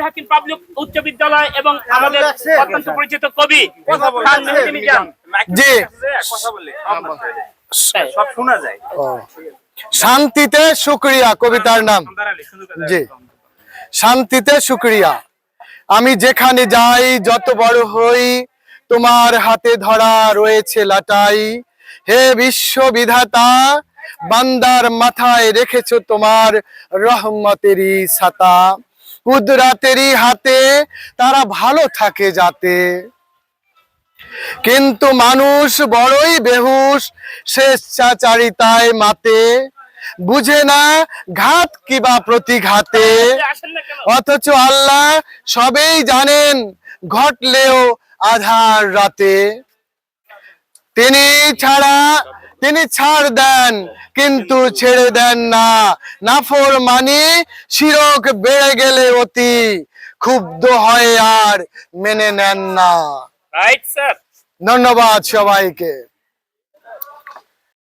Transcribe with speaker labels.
Speaker 1: Abdul Hakim public উচ্চ বিদ্যালয় এবং আমাদের অত্যন্ত পরিচিত কবি খান মেহেদি
Speaker 2: জি।
Speaker 3: কথা বলে সব শোনা যায়।
Speaker 2: শান্তিতে শুক্রিয়া কবিতার নাম। জি। শান্তিতে শুক্রিয়া। আমি যেখানে যাই যত বড় হই তোমার হাতে ধরা রয়েছে লাটাই। হে বিশ্ব বিধাতা বান্দার মাথায় রেখেছো তোমার রহমতেরই ছাতা। কুদরাতেরই হাতে, তারা ভালো থাকে যাতে। কিন্তু মানুষ বড়ই বেহুশ, স্বেচ্ছাচারিতায় মাতে। বুঝে না ঘাত কিবা প্রতিঘাতে। অথচ আল্লাহ সবেই জানেন, ঘটলেও আধার রাতে। তিনি ছাড়া তিনি ছাড় দেন কিন্তু ছেড়ে দেন না। নাফর মানি শিরক বেড়ে গেলে অতি ক্ষুব্ধ হয় আর মেনে নেন না।
Speaker 1: রাইট স্যার
Speaker 2: ধন্যবাদ সবাইকে।